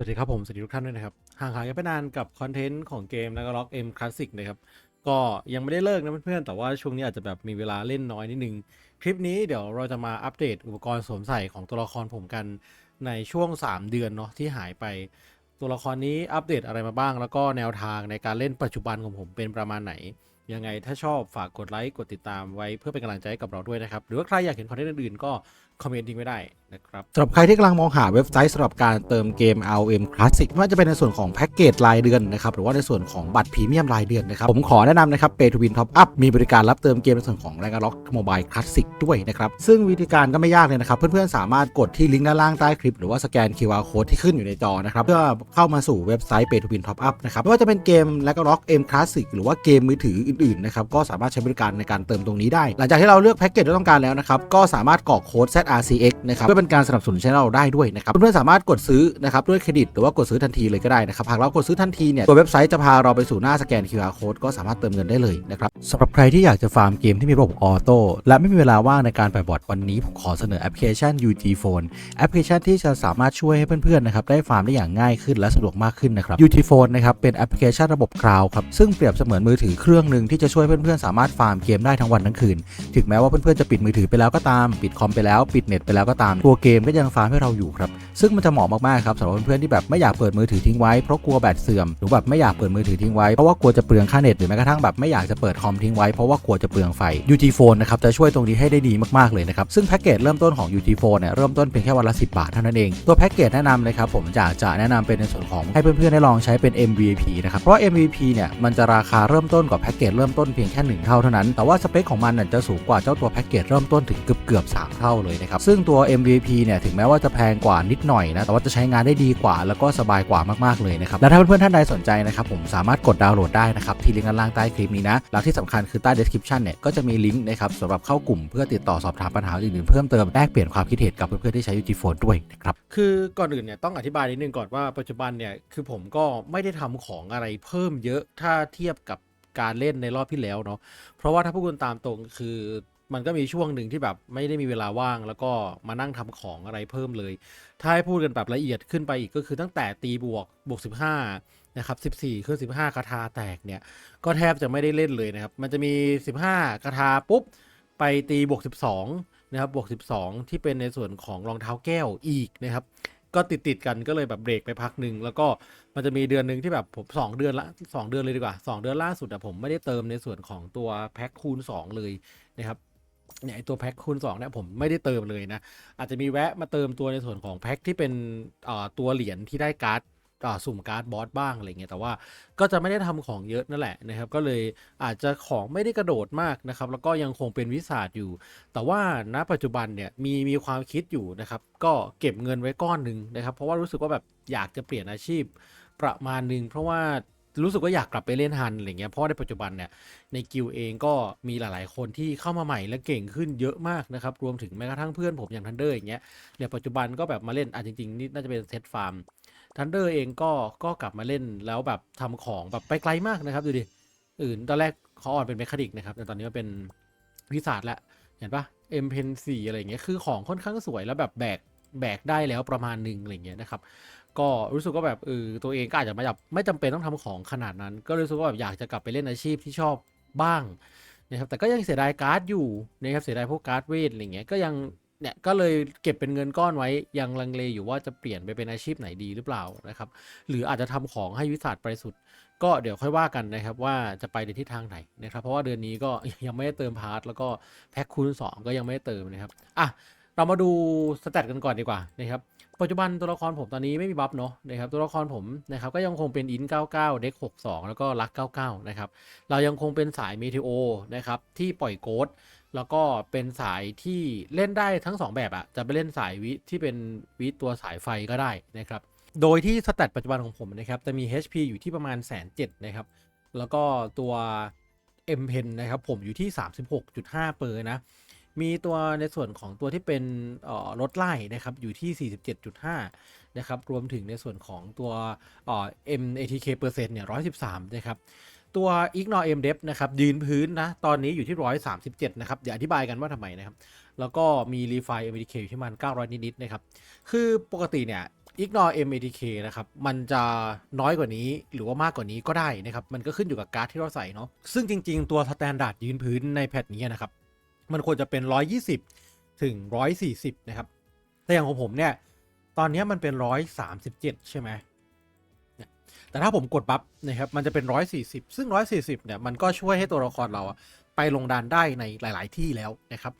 สวัสดีครับผม สวัสดีทุกท่านด้วยนะครับ ห่างหายกันไปนานกับคอนเทนต์ของเกมแล้วก็ล็อกเอ็มคลาสสิกนะครับ ก็ยังไม่ได้เลิกนะเพื่อนๆ แต่ว่าช่วงนี้อาจจะแบบมีเวลาเล่นน้อยนิดนึง คลิปนี้เดี๋ยวเราจะมาอัปเดตอุปกรณ์สวมใส่ของตัวละครผมกันในช่วง 3 เดือนเนาะที่หายไป ตัวละครนี้อัปเดตอะไรมาบ้าง แล้วก็แนวทางในการเล่นปัจจุบันของผมเป็นประมาณไหน ยังไงถ้าชอบฝากกดไลค์กดติดตามไว้เพื่อเป็นกำลังใจให้กับเราด้วยนะครับ หรือว่าใครอยากเห็นคอนเทนต์อื่นๆก็คอมเมนต์ทิ้งไว้ได้ นะครับสำหรับใครที่กำลังมองหาเว็บไซต์สำหรับการเติมเกม ROM Classic ไม่ว่าจะเป็นในส่วนของแพ็กเกจรายเดือนนะครับหรือว่าในส่วนของบัตรพรีเมียมรายเดือนนะครับผมขอแนะนำนะครับ Pay to Win Top Up มีบริการรับเติมเกมในส่วนของ r a g n a r o k Mobile Classic ด้วยนะครับซึ่งวิธีการก็ไม่ยากเลยนะครับ เพื่อนๆสามารถกดที่ลิงก์ด้านล่างใต้คลิป หรือว่าสแกน QR Code ที่ขึ้นอยู่ในจอนะครับเพื่อเข้ามาสู่เว็บไซต์ Pay to Win Top Up นะครับไม่ว่าจะเป็นเกม r a g n a r o k M Classic หรือว่าเกมมือถืออื่นๆนะครับก็สามารถใช้บริการในการเติมตรงนี้ได้ หลังจากที่เราเลือกแพ็กเกจที่ต้องการแล้วนะครับก็สามารถกรอกโค้ด ZRCX นะครับเพื่อเป็นการสนับสนุนช่เราได้ด้วยนะครับเพื่อนๆสามารถกดซื้อนะครับด้วยเครดิตหรือว่ากดซื้อทันทีเลยก็ได้นะครับหากเรากดซื้อทันทีเนี่ยตัวเว็บไซต์จะพาเราไปสู่หน้าสแกน QR Code ก็สามารถเติมเงินได้เลยนะครับสำหรับใครที่อยากจะฟาร์มเกมที่มีระบบออโต้และไม่มีเวลาว่างในการปล่อยบอทวันนี้ผมขอเสนอแอปพลิเคชัน UG Phone แอปพลิเคชันที่จะสามารถช่วยให้เพื่อนๆนะครับได้ฟาร์มได้อย่างง่ายขึ้นและสะดวกมากขึ้นนะครับ UG Phone นะครับเป็นแอปพลิเคชันระบบคลาวด์ครับซึ่งเปรียบเสมือนมือถือเครื่องหนึ่งที่จะช่วยเพื่อนๆสามารถฟาร์มเกมได้ทั้งวันทั้งคืน ถึงแม้ว่าเพื่อนๆจะปิดมือถือไปแล้วก็ตาม ปิดคอมไปแล้วปิดเน็ตไปแล้วก็ตามตัวเกมก็ยังฟาร์มให้เราอยู่ครับ ซึ่งมันจะเหมาะมากๆครับสำหรับเพื่อนๆที่แบบไม่อยากเปิดมือถือทิ้งไว้เพราะกลัวแบตเสื่อมหรือแบบไม่อยากเปิดมือถือทิ้งไว้เพราะว่ากลัวจะเปลืองค่าเน็ตหรือแม้กระทั่งแบบไม่อยากจะเปิดคอมทิ้งไว้เพราะว่ากลัวจะเปลืองไฟ UG Phone นะครับจะช่วยตรงนี้ให้ได้ดีมากๆเลยนะครับซึ่งแพ็กเกจเริ่มต้นของ UG Phone เนี่ยเริ่มต้นเพียงแค่วันละ10 บาทเท่านั้นเองตัวแพ็กเกจแนะนำเลยครับผมจะจะแนะนำเป็นในส่วนของให้เพื่อนๆได้ลองใช้เป็น MVP นะครับเพราะ MVP เนี่ยมันจะราคาเริ่มต้นกว่าแพ็กเกจเริ่มต้นเพียงแค่หนึ่งเท่าเท่านั้นแต่ว่าสเปคของมันน่ะจะสูงกว่าเจ้าตัวแพ็กเกจเริ่มต้นถึงเกือบเกือบๆ3เท่าเลยนะครับซึ่งตัว MVP P เนี่ยถึงแม้ว่าจะแพงกว่านิดหน่อยนะแต่ว่าจะใช้งานได้ดีกว่า แล้วก็สบายกว่ามากๆเลยนะครับและถ้าเพื่อนๆท่านใดสนใจนะครับผมสามารถกดดาวน์โหลดได้นะครับที่ลิงก์ด้านล่างใต้คลิปนี้นะแล้วที่สำคัญคือใต้ description เนี่ยก็จะมีลิงก์นะครับสำหรับเข้ากลุ่มเพื่อติดต่อสอบถามปัญหาอื่นๆเพิ่มเติมแลกเปลี่ยนความคิดเห็นกับเพื่อนๆที่ใช้ UG Phone ด้วยนะครับคือก่อนอื่นเนี่ยต้องอธิบายนิดนึงก่อนว่าปัจจุบันเนี่ยคือผมก็ไม่ได้ทำของอะไรเพิ่มเยอะถ้าเทียบกับการเล่นในรอบที่แล้วเนาะเพราะว่าถ้าพูดกันตามตรงคือ มันก็มีช่วงหนึ่งที่แบบไม่ได้มีเวลาว่าง แล้วก็มานั่งทำของอะไรเพิ่มเลย ถ้าให้พูดกันแบบละเอียดขึ้นไปอีกก็คือตั้งแต่ตีบวกบวก 15นะครับ14ขึ้น15คาถาแตกเนี่ยก็แทบจะไม่ได้เล่นเลยนะครับ มันจะมี 15คาถาปุ๊บไปตีบวก 12นะครับบวก 12 ที่เป็นในส่วนของรองเท้าแก้วอีกนะครับก็ติดติดกันก็เลยแบบเบรกไปพักหนึ่งแล้วก็มันจะมีเดือนหนึ่งที่แบบผมสองเดือนละสองเดือนเลยดีกว่าสองเดือนล่าสุดอะผมไม่ได้เติมในส่วนของตัวแพ็คคูณ 2 เลยนะครับ เนี่ยไอตัวแพ็คคูณ2เนี่ยผมไม่ได้เติมเลยนะ อาจจะมีแวะมาเติมตัวในส่วนของแพ็คที่เป็นตัวเหรียญที่ได้การ์ดสุ่มการ์ดบอสบ้างอะไรเงี้ยแต่ว่าก็จะไม่ได้ทำของเยอะนั่นแหละนะครับ ก็เลยอาจจะของไม่ได้กระโดดมากนะครับ แล้วก็ยังคงเป็นวิสาดอยู่ แต่ว่าณปัจจุบันเนี่ยมีมีความคิดอยู่นะครับ ก็เก็บเงินไว้ก้อนหนึ่งนะครับ เพราะว่ารู้สึกว่าแบบอยากจะเปลี่ยนอาชีพประมาณหนึ่งเพราะว่า รู้สึกว่าอยากกลับไปเล่นฮันอะไรเงี้ยเพราะในปัจจุบันเนี่ยในกิลเองก็มีหลาย ๆ คนที่เข้ามาใหม่และเก่งขึ้นเยอะมากนะครับ รวมถึงแม้กระทั่งเพื่อนผมอย่างทันเดอร์อย่างเงี้ยเนี่ยปัจจุบันก็แบบมาเล่นอะจริง ๆ นี่น่าจะเป็นเซตฟาร์มทันเดอร์เองก็ก็กลับมาเล่นแล้วแบบทำของแบบไปไกลมากนะครับดูดิอื่นตอนแรกเขาอ่อนเป็นเมคานิกนะครับแต่ตอนนี้มาเป็นวิสาดแล้วเห็นปะเอ็มเพนสี่อะไรเงี้ยคือของค่อนข้างสวยแล้วแบบแบกแบกได้แล้วประมาณหนึ่งอะไรเงี้ยนะครับ ก็รู้สึกว่าแบบเออตัวเองก็อาจจะไม่แบบไม่จำเป็นต้องทำของขนาดนั้น ก็รู้สึกว่าแบบอยากจะกลับไปเล่นอาชีพที่ชอบบ้างนะครับแต่ก็ยังเสียดายการ์ดอยู่นะครับเสียดายพวกการ์ดเวทอะไรเงี้ยก็ยังเนี่ยก็เลยเก็บเป็นเงินก้อนไว้ยังลังเลอยู่ว่าจะเปลี่ยนไปเป็นอาชีพไหนดีหรือเปล่านะครับ หรืออาจจะทำของให้วิสัทไปสุด ก็เดี๋ยวค่อยว่ากันนะครับว่าจะไปในทิศทางไหนนะครับ เพราะว่าเดือนนี้ก็ยังไม่ได้เติมพาร์ทแล้วก็แพ็คคูณ2ก็ยังไม่ได้เติมนะครับอะ เรามาดูสแตทกันก่อนดีกว่านะครับปัจจุบันตัวละครผมตอนนี้ไม่มีบัฟเนาะนะครับตัวละครผมนะครับก็ยังคงเป็นอิน 99 เด็ก 62 แล้วก็ลัก 99 นะครับเรายังคงเป็นสายเมทิโอนะครับที่ปล่อยโกดแล้วก็เป็นสายที่เล่นได้ทั้ง 2 แบบอะจะไปเล่นสายวิที่เป็นวิตัวสายไฟก็ได้นะครับโดยที่สแตทปัจจุบันของผมนะครับจะมี HP อยู่ที่ประมาณแสนเนะครับแล้วก็ตัว M Pen นะครับผมอยู่ที่ 36.5 เปอร์นะ มีตัวในส่วนของตัวที่เป็นออรถไล่นะครับอยู่ที่ 47.5 นะครับ รวมถึงในส่วนของตัวเอ่อ MATK เปอร์เซ็นต์เนี่ย 113 นะครับ ตัว Ignore M Dep นะครับ ยืนพื้นนะ ตอนนี้อยู่ที่ 137 นะครับ เดี๋ยวอธิบายกันว่าทำไมนะครับ แล้วก็มี Refine MATK อยู่ที่มัน 900 นิดๆนะครับ คือปกติเนี่ย ignore matk นะครับ มันจะน้อยกว่านี้หรือว่ามากกว่านี้ก็ได้นะครับ มันก็ขึ้นอยู่กับการ์ดที่เราใส่เนาะ ซึ่งจริง ๆ ตัวสแตนดาร์ดยืนพื้นในแพทนี้นะครับ มันควรจะเป็น 120 ถึง 140 นะครับ แต่อย่างของผมเนี่ย ตอนนี้มันเป็น 137 ใช่ไหม แต่ถ้าผมกดบัฟนะครับ มันจะเป็น 140 ซึ่ง 140 เนี่ย มันก็ช่วยให้ตัวละครเราอะไปลงดันได้ในหลาย ๆ ที่แล้วนะครับ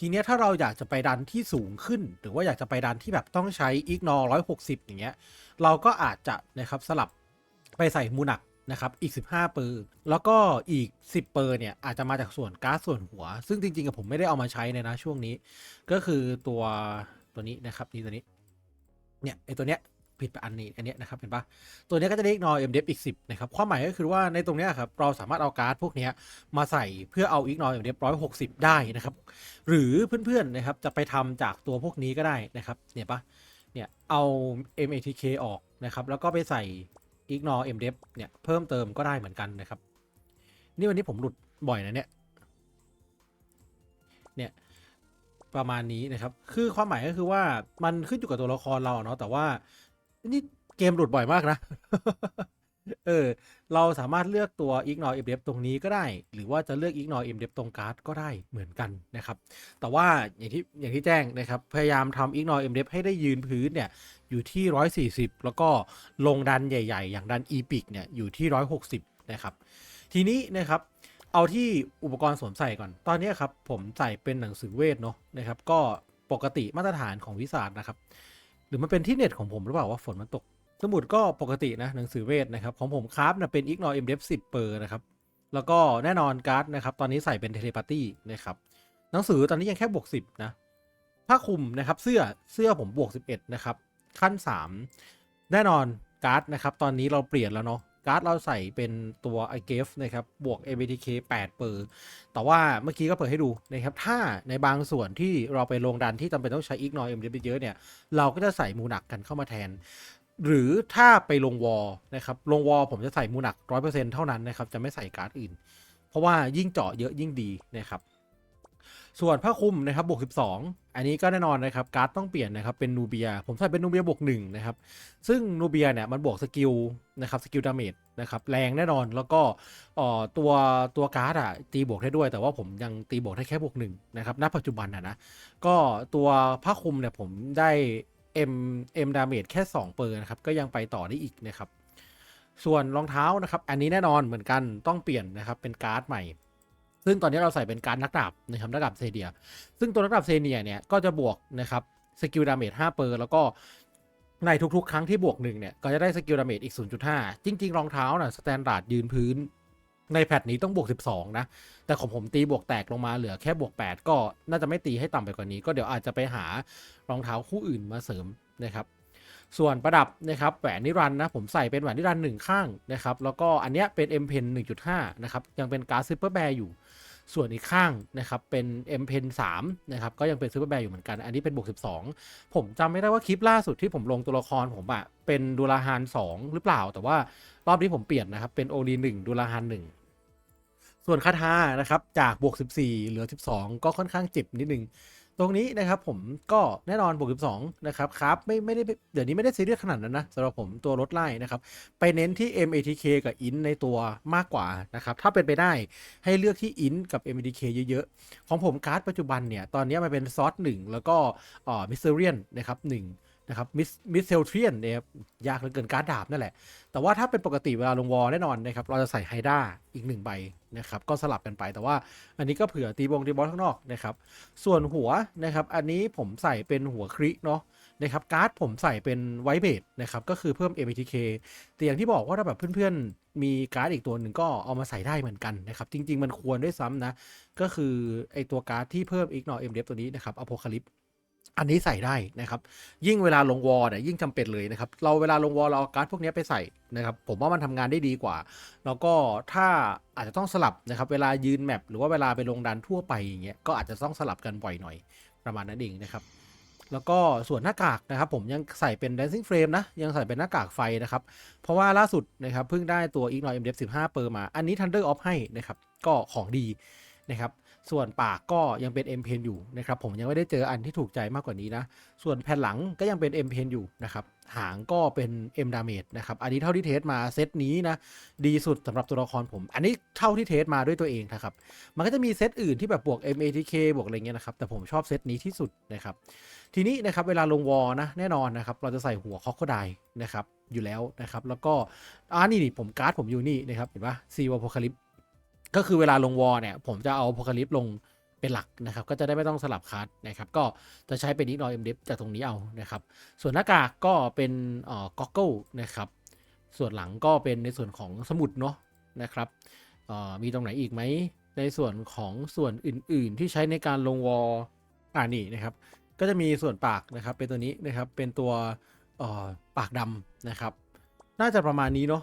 ทีเนี้ยถ้าเราอยากจะไปดันที่สูงขึ้น หรือว่าอยากจะไปดันที่แบบต้องใช้ ignore 160 อย่างเงี้ย เราก็อาจจะนะครับสลับไปใส่มูนัก นะครับอีก 15 เปอร์ แล้วก็อีก 10 เปอร์เนี่ยอาจจะมาจากส่วนก๊าซส่วนหัว ซึ่งจริงๆกับผมไม่ได้เอามาใช้เลยนะช่วงนี้ ก็คือตัวตัวนี้นะครับนี่ตัวนี้เนี่ยไอตัวเนี้ยผิดไปอันนี้อันเนี้ยนะครับเห็นปะตัวเนี้ยก็จะได้ ignore MDF อีก 10 นะครับ ความหมายก็คือว่าในตรงเนี้ยครับเราสามารถเอาการ์ดพวกเนี้ยมาใส่เพื่อเอา ignore MDF 160 ได้นะครับ หรือเพื่อนๆนะครับจะไปทำจากตัวพวกนี้ก็ได้นะครับเนี่ยปะเนี่ยเอา matk ออกนะครับแล้วก็ไปใส่ ignore mdef เนี่ยเพิ่มเติมก็ได้เหมือนกันนะครับ นี่วันนี้ผมหลุดบ่อยนะเนี่ย เนี่ยประมาณนี้นะครับ คือความหมายก็คือว่ามันขึ้นอยู่กับตัวละครเราเนาะแต่ว่านี่เกมหลุดบ่อยมากนะ เออ เราสามารถเลือกตัว ignore mdef ตรงนี้ก็ได้ หรือว่าจะเลือก ignore mdef ตรงการ์ดก็ได้เหมือนกันนะครับ แต่ว่าอย่างที่อย่างที่แจ้งนะครับ พยายามทำ ignore mdef ให้ได้ยืนพื้นเนี่ย อยู่ที่ 140 แล้วก็ลงดันใหญ่ ๆ อย่างดัน epic เนี่ยอยู่ที่ 160 นะครับ ทีนี้นะครับเอาที่อุปกรณ์สวมใส่ก่อน ตอนนี้ครับผมใส่เป็นหนังสือเวทเนาะนะครับ ก็ปกติมาตรฐานของวิสาดนะครับ หรือมันเป็นที่เน็ตของผมหรือเปล่าว่าฝนมันตก สมุดก็ปกตินะหนังสือเวทนะครับ ของผมคราฟนะเป็น ignore mdef 10เปอร์นะครับ แล้วก็แน่นอนการ์ดนะครับ ตอนนี้ใส่เป็นเทเลปาร์ตี้นะครับ หนังสือตอนนี้ยังแค่บวก10นะผ้าคลุมนะครับ เสื้อเสื้อผมบวก11นะครับ ขั้น 3 แน่นอนการ์ดนะครับ ตอนนี้เราเปลี่ยนแล้วเนาะการ์ดเราใส่เป็นตัว i g f นะครับ บวก ABTK 8เปอร์แต่ว่าเมื่อกี้ก็เปิดให้ดูนะครับ ถ้าในบางส่วนที่เราไปลงดันที่จำเป็นต้องใช้ ignore m เยอะเนี่ย เราก็จะใส่มูหนักกันเข้ามาแทน หรือถ้าไปลงวอลนะครับ ลงวอลผมจะใส่มูหนัก 100%เท่านั้นนะครับ จะไม่ใส่การ์ดอื่น เพราะว่ายิ่งเจาะเยอะยิ่งดีนะครับ ส่วนผ้าคลุมนะครับบวก 12 อันนี้ก็แน่นอนนะครับการ์ดต้องเปลี่ยนนะครับเป็นนูเบีย ผมใส่เป็นนูเบียบวก1นะครับซึ่งนูเบียเนี่ยมันบวกสกิลนะครับสกิลดาเมจนะครับแรงแน่นอนแล้วก็ตัวตัวการ์ดอะตีบวกได้ด้วย แต่ว่าผมยังตีบวกได้แค่บวกหนึ่งนะครับณปัจจุบันอะนะก็ตัวผ้าคลุมเนี่ยผมได้ M M ดาเมจแค่ 2 เปอร์นะครับก็ยังไปต่อได้อีกนะครับส่วนรองเท้านะครับอันนี้แน่นอนเหมือนกันต้องเปลี่ยนนะครับเป็นการ์ดใหม่ ซึ่งตอนนี้เราใส่เป็นการนักดาบนะครับนักดาบเซเดีย ซึ่งตัวนักดาบเซเนียเนี่ยก็จะบวกนะครับสกิลดาเมจ5เปอร์แล้วก็ในทุกๆ ครั้งที่บวกหนึ่งเนี่ย ก็จะได้สกิลดาเมจอีก 0.5 จริง ๆ รองเท้าน่ะสแตนดาร์ดยืนพื้น ในแพทนี้ต้องบวก 12 นะ แต่ของผมตีบวกแตกลงมาเหลือแค่บวก 8 ก็น่าจะไม่ตีให้ต่ำไปกว่านี้ ก็เดี๋ยวอาจจะไปหารองเท้าคู่อื่นมาเสริมนะครับ ส่วนประดับนะครับแหวนนิรันนะ ผมใส่เป็นแหวนนิรันหนึ่งข้างนะครับ แล้วก็อันเนี้ยเป็น M Pen 1.5 นะครับ ยังเป็นการ์ดซูเปอร์แบร์อยู่ ส่วนอีกข้างนะครับเป็น M Pen 3นะครับก็ยังเป็นซูเปอร์แบร์อยู่เหมือนกัน อันนี้เป็นบวก12 ผมจำไม่ได้ว่าคลิปล่าสุดที่ผมลงตัวละครผมอะเป็นดูลาฮาน2 หรือเปล่า แต่ว่ารอบนี้ผมเปลี่ยนนะครับเป็นโอลี1ดูลาฮาน1ส่วนคาถานะครับจากบวก14เหลือ 12 ก็ค่อนข้างเจ็บนิดนึง ตรงนี้นะครับผมก็แน่นอนบวก12นะครับครับไม่ไม่ได้เดี๋ยวนี้ไม่ได้ซีเรียสขนาดนั้นนะสำหรับผมตัวรถไล่นะครับ ไปเน้นที่ MATK กับ IN ในตัวมากกว่านะครับ ถ้าเป็นไปได้ให้เลือกที่ IN กับ MATK เยอะๆ ของผมการ์ดปัจจุบันเนี่ย ตอนนี้มันเป็นซอสหนึ่งแล้วก็อ่อมิสเซอรียนนะครับห นะครับมิสมิสเซลเทียนเนี่ยยากเหลือเกินการ์ดดาบนั่นแหละ แต่ว่าถ้าเป็นปกติเวลาลงวอลแน่นอนนะครับเราจะใส่ไฮด้าอีกหนึ่งใบนะครับก็สลับกันไปแต่ว่าอันนี้ก็เผื่อตีบงตีบอสข้างนอกนะครับส่วนหัวนะครับอันนี้ผมใส่เป็นหัวคริเนาะนะครับการ์ดผมใส่เป็นไวเบดนะครับก็คือเพิ่ม MTK แต่อย่างที่บอกว่าถ้าแบบเพื่อนๆ มีการ์ดอีกตัวหนึ่งก็เอามาใส่ได้เหมือนกันนะครับจริง ๆ มันควรด้วยซ้ำนะก็คือไอตัวการ์ดที่เพิ่ม Ignore M d e f ตัวนี้นะครับ Apocalypse อันนี้ใส่ได้นะครับ ยิ่งเวลาลงวอลเนี่ยยิ่งจำเป็นเลยนะครับ เราเวลาลงวอลเราเอาการ์ดพวกนี้ไปใส่นะครับ ผมว่ามันทำงานได้ดีกว่า แล้วก็ถ้าอาจจะต้องสลับนะครับ เวลายืนแมปหรือว่าเวลาไปลงดันทั่วไปอย่างเงี้ย ก็อาจจะต้องสลับกันบ่อยหน่อยประมาณนั้นเองนะครับ แล้วก็ส่วนหน้ากากนะครับ ผมยังใส่เป็น dancing frame นะ ยังใส่เป็นหน้ากากไฟนะครับ เพราะว่าล่าสุดนะครับเพิ่งได้ตัว ignore mdf 15 เปอร์มา อันนี้ thunder off ให้นะครับ ก็ของดีนะครับ ส่วนปากก็ยังเป็น M Pen อยู่นะครับ ผมยังไม่ได้เจออันที่ถูกใจมากกว่านี้นะ ส่วนแผ่นหลังก็ยังเป็น M Pen อยู่นะครับ หางก็เป็น M Damage นะครับ อันนี้เท่าที่เทสมาเซตนี้นะ ดีสุดสำหรับตัวละครผม อันนี้เท่าที่เทสมาด้วยตัวเองนะครับ มันก็จะมีเซตอื่นที่แบบบวก MATK บวกอะไรเงี้ยนะครับ แต่ผมชอบเซตนี้ที่สุดนะครับ ทีนี้นะครับเวลาลงวอลนะ แน่นอนนะครับ เราจะใส่หัวคอกโคไดนะครับอยู่แล้วนะครับ แล้วก็อ่านี่นี่ผมการ์ดผมอยู่นี่นะครับ เห็นปะซีวอลโพคาลิป ก็คือเวลาลงวอลเนี่ย ผมจะเอาโพคาลิปลงเป็นหลักนะครับ ก็จะได้ไม่ต้องสลับคัสนะครับ ก็จะใช้เป็นนิดนอยเอ็มเดจากตรงนี้เอานะครับ ส่วนหน้ากากก็เป็นเอ่อก็อกเกิลนะครับ ส่วนหลังก็เป็นในส่วนของสมุดเนาะนะครับเอ่อมีตรงไหนอีกไหม ในส่วนของส่วนอื่น ๆ ที่ใช้ในการลงวอลอ่านี่นะครับ ก็จะมีส่วนปากนะครับ เป็นตัวนี้นะครับ เป็นตัวเอ่อปากดำนะครับ น่าจะประมาณนี้เนาะ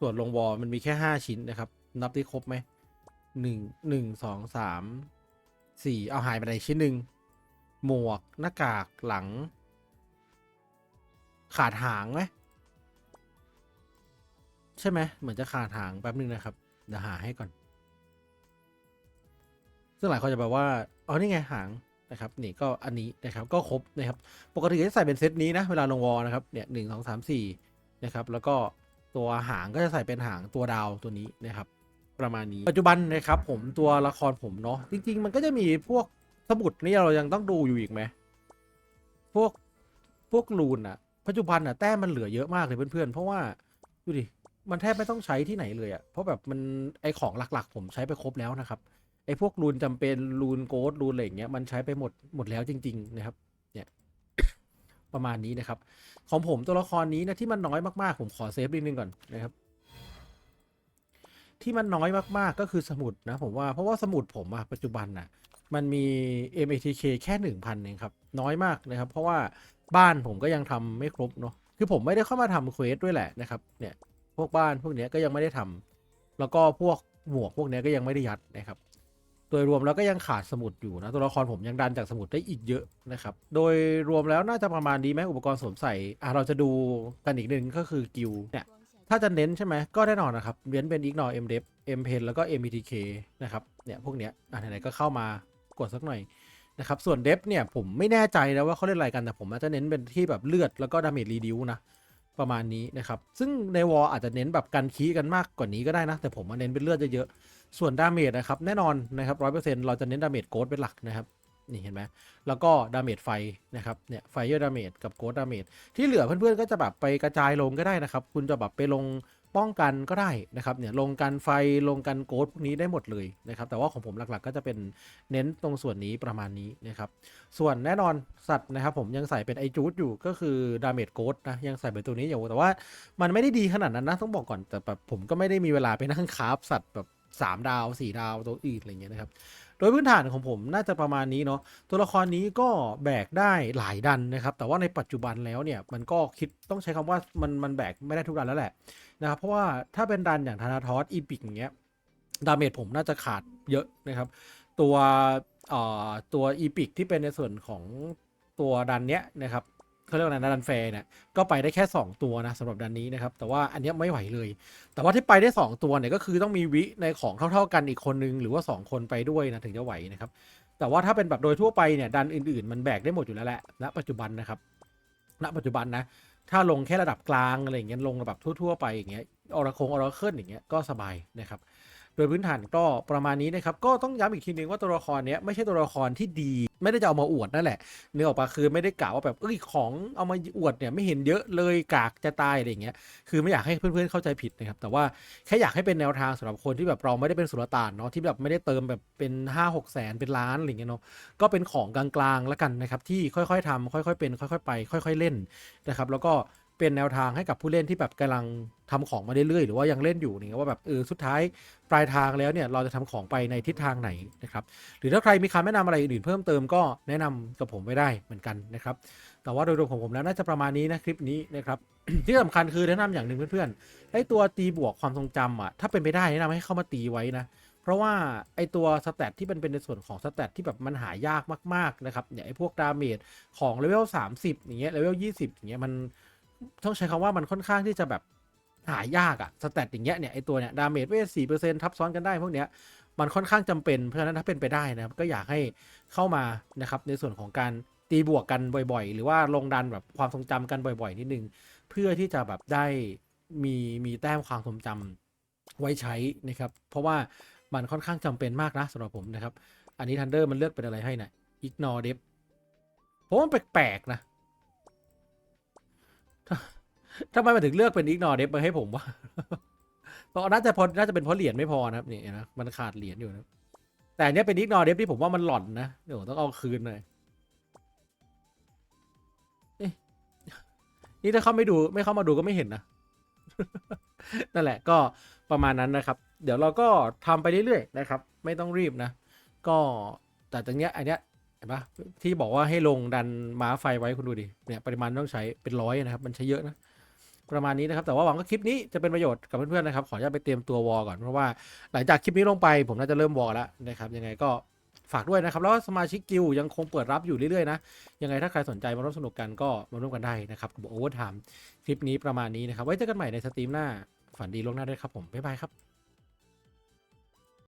ส่วนลงวอลมันมีแค่ 5 ชิ้นนะครับ นับได้ครบไหม หนึ่งหนึ่งสองสามสี่เอาหายไปไหนชิ้นหนึ่งหมวกหน้ากากหลัง ขาดหางไหมใช่ไหมเหมือนจะขาดหางแป๊บนึงนะครับ เดี๋ยวหาให้ก่อน ซึ่งหลายคนจะแบบว่าอ๋อนี่ไงหางนะครับนี่ก็อันนี้นะครับก็ครบนะครับ ปกติจะใส่เป็นเซตนี้นะเวลาลงวอลนะครับเนี่ยหนึ่งสองสามสี่นะครับ แล้วก็ตัวหางก็จะใส่เป็นหางตัวดาวตัวนี้นะครับ ประมาณนี้ ปัจจุบันนะครับผมตัวละครผมเนาะจริง ๆ มันก็จะมีพวกสมุดนี่เรายังต้องดูอยู่อีกไหมพวกพวกรูนอะปัจจุบันอะแต้มมันเหลือเยอะมากเลยเพื่อนๆ เพราะว่าดูดิมันแทบไม่ต้องใช้ที่ไหนเลยอะเพราะแบบมันไอของหลักๆ ผมใช้ไปครบแล้วนะครับไอพวกรูนจำเป็นรูนโกดรูนอะไรอย่างเงี้ยมันใช้ไปหมดหมดแล้วจริง ๆ นะครับเนี่ยประมาณนี้นะครับ ของผมตัวละครนี้นะที่มันน้อยมากๆ ผมขอเซฟนิดนึงก่อนนะครับ ที่มันน้อยมากๆก็คือสมุดนะผมว่าเพราะว่าสมุดผมอะปัจจุบันน่ะมันมี MATK แค่หนึ่งพันเองครับ น้อยมากนะครับ เพราะว่าบ้านผมก็ยังทำไม่ครบเนาะคือผมไม่ได้เข้ามาทำเควสด้วยแหละนะครับเนี่ยพวกบ้านพวกเนี้ยก็ยังไม่ได้ทำแล้วก็พวกหมวกพวกเนี้ยก็ยังไม่ได้ยัดนะครับโดยรวมแล้วก็ยังขาดสมุดอยู่นะตัวละครผมยังดันจากสมุดได้อีกเยอะนะครับ โดยรวมแล้วน่าจะประมาณดีไหมอุปกรณ์สวมใส่อะเราจะดูกันอีกหนึ่งก็คือกิลเนี่ย ถ้าจะเน้นใช่ไหมก็แน่นอนนะครับเน้นเป็น ignore m d e p m pen แล้วก็ mbtk นะครับเนี่ยพวกเนี้ยอะไหนๆก็เข้ามากดสักหน่อยนะครับส่วน dep เนี่ยผมไม่แน่ใจนะว่าเขาเล่นอะไรกันแต่ผมอาจจะเน้นเป็นที่แบบเลือดแล้วก็ damage reduce นะประมาณนี้นะครับซึ่งในวอลอาจจะเน้นแบบกันคีกันมากกว่านี้ก็ได้นะ แต่ผมมาเน้นเป็นเลือดเยอะๆส่วนดาเมจนะครับแน่นอนนะครับร้อยเปอร์เซ็นต์เราจะเน้นดาเมจโกดเป็นหลักนะครับ นี่เห็นไหมแล้วก็ดาเมจไฟนะครับเนี่ยไฟเยอร์ดาเมจกับโกดดาเมจที่เหลือเพื่อนๆก็จะแบบไปกระจายลงก็ได้นะครับ คุณจะแบบไปลงป้องกันก็ได้นะครับเนี่ยลงกันไฟลงกันโกดพวกนี้ได้หมดเลยนะครับแต่ว่าของผมหลักๆ ก็จะเป็นเน้นตรงส่วนนี้ประมาณนี้นะครับส่วนแน่นอนสัตว์นะครับผมยังใส่เป็นไอจูดอยู่ก็คือดาเมจโกดนะยังใส่เป็นตัวนี้อยู่แต่ว่ามันไม่ได้ดีขนาดนั้นนะต้องบอกก่อนแต่แบบผมก็ไม่ได้มีเวลาไปนั่งคราฟสัตว์แบบ3ดาว 4 ดาวตัวอื่นอะไรเงี้ยนะครับ โดยพื้นฐานของผมน่าจะประมาณนี้เนาะตัวละครนี้ก็แบกได้หลายดันนะครับ แต่ว่าในปัจจุบันแล้วเนี่ยมันก็คิดต้องใช้คำว่ามันมันแบกไม่ได้ทุกดันแล้วแหละนะครับเพราะว่าถ้าเป็นดันอย่างธนาทอสอีพิกอย่างเงี้ยดาเมจผมน่าจะขาดเยอะนะครับ ตัวเอ่อตัวอีพิกที่เป็นในส่วนของตัวดันเนี้ยนะครับ เขาเรียกว่าอะไรนะดันแฟร์เนี่ยก็ไปได้แค่ 2 ตัวนะสำหรับดันนี้นะครับ แต่ว่าอันนี้ไม่ไหวเลย แต่ว่าที่ไปได้ 2 ตัวเนี่ยก็คือต้องมีวิในของเท่า ๆกันอีกคนนึงหรือว่า 2 คนไปด้วยนะถึงจะไหวนะครับ แต่ว่าถ้าเป็นแบบโดยทั่วไปเนี่ยดันอื่นๆ มันแบกได้หมดอยู่แล้วแหละณปัจจุบันนะครับ ณปัจจุบันนะถ้าลงแค่ระดับกลางอะไรอย่างเงี้ยลงระดับทั่วๆไปอย่างเงี้ยออราคงออราเคิลอย่างเงี้ยก็สบายนะครับ ดยพื้นฐานก็ประมาณนี้นะครับ ก็ต้องย้ำอีกทีนึงว่าตัวละครเนี้ยไม่ใช่ตัวละครที่ดี ไม่ได้จะเอามาอวดนั่นแหละเนื้อออกปะคือไม่ได้กล่าวว่าแบบเอ้ยของเอามาอวดเนี่ยไม่เห็นเยอะเลยกากจะตายอะไรอย่างเงี้ยคือไม่อยากให้เพื่อนๆเข้าใจผิดนะครับ แต่ว่าแค่อยากให้เป็นแนวทางสำหรับคนที่แบบเราไม่ได้เป็นสุลต่านเนาะที่แบบไม่ได้เติมแบบเป็น 5 6 แสนเป็นล้านอะไรอย่างเงี้ยเนาะก็เป็นของกลางๆแล้วกันนะครับที่ค่อยๆทำค่อยๆเป็น ค่อย ๆ ไป ค่อย ๆเล่นนะครับ แล้วก็ เป็นแนวทางให้กับผู้เล่นที่แบบกำลังทำของมาเรื่อยๆหรือว่ายังเล่นอยู่เนี่ยว่าแบบเออสุดท้ายปลายทางแล้วเนี่ยเราจะทำของไปในทิศทางไหนนะครับหรือถ้าใครมีคำแนะนำอะไรอื่นเพิ่มเติมก็แนะนำกับผมไว้ได้เหมือนกันนะครับแต่ว่าโดยรวมของผมแล้วน่าจะประมาณนี้นะคลิปนี้นะครับที่สำคัญคือแนะนำอย่างหนึ่งเพื่อนๆไอ้ตัวตีบวกความทรงจำอะถ้าเป็นไปได้แนะนำให้เข้ามาตีไว้นะเพราะว่าไอตัวสแตทที่มันเป็นในส่วนของสแตทที่แบบมันหายากมากๆนะครับเนี่ยไอพวกดาเมจของเลเวล30อย่างเงี้ยเลเวล20อย่างเงี้ยมัน ต้องใช้คำว่ามันค่อนข้างที่จะแบบหายากอะสแตทอย่างเงี้ยเนี่ยไอตัวเนี่ยดาเมจเวทสี่เปอร์เซ็นต์ทับซ้อนกันได้พวกเนี้ยมันค่อนข้างจำเป็นเพราะฉะนั้นถ้าเป็นไปได้นะครับก็อยากให้เข้ามานะครับในส่วนของการตีบวกกันบ่อยๆ หรือว่าลงดันแบบความทรงจำกันบ่อยๆ นิดนึง เพื่อที่จะแบบได้มีมีแต้มความทรงจำไว้ใช้นะครับ เพราะว่ามันค่อนข้างจำเป็นมากนะสำหรับผมนะครับ อันนี้ทันเดอร์มันเลือกเป็นอะไรให้นะ ignore depth ผมว่าแปลกๆนะ ทำไมมันถึงเลือกเป็น ignore depth มาให้ผมวะเพราะน่าจะพอน่าจะเป็นเพราะเหรียญไม่พอนะครับนี่นะมันขาดเหรียญอยู่นะแต่เนี้ยเป็น ignore depth ที่ผมว่ามันหล่อนนะเดี๋ยวต้องเอาคืนหน่อยนี่ถ้าเขาไม่ดูไม่เข้ามาดูก็ไม่เห็นนะนั่นแหละก็ประมาณนั้นนะครับ เดี๋ยวเราก็ทำไปเรื่อยๆนะครับ ไม่ต้องรีบนะ ก็แต่ตรงเนี้ยอันเนี้ยเห็นปะที่บอกว่าให้ลงดันม้าไฟไว้คุณดูดิเนี่ยปริมาณต้องใช้เป็นร้อยนะครับ มันใช้เยอะนะ ประมาณนี้นะครับ แต่ว่าหวังว่าคลิปนี้จะเป็นประโยชน์กับเพื่อนๆนะครับ ขออนุญาตไปเตรียมตัววอลก่อน เพราะว่าหลังจากคลิปนี้ลงไป ผมน่าจะเริ่มวอลแล้วนะครับยังไงก็ฝากด้วยนะครับ แล้วสมาชิกกิลยังคงเปิดรับอยู่เรื่อยๆนะยังไงถ้าใครสนใจมาร่วมสนุกกันก็มาร่วมกันได้นะครับกับโอเวอร์ไทม์คลิปนี้ประมาณนี้นะครับไว้เจอกันใหม่ในสตรีมหน้าฝันดีล่วงหน้าด้วยครับผมบ๊ายบายครับ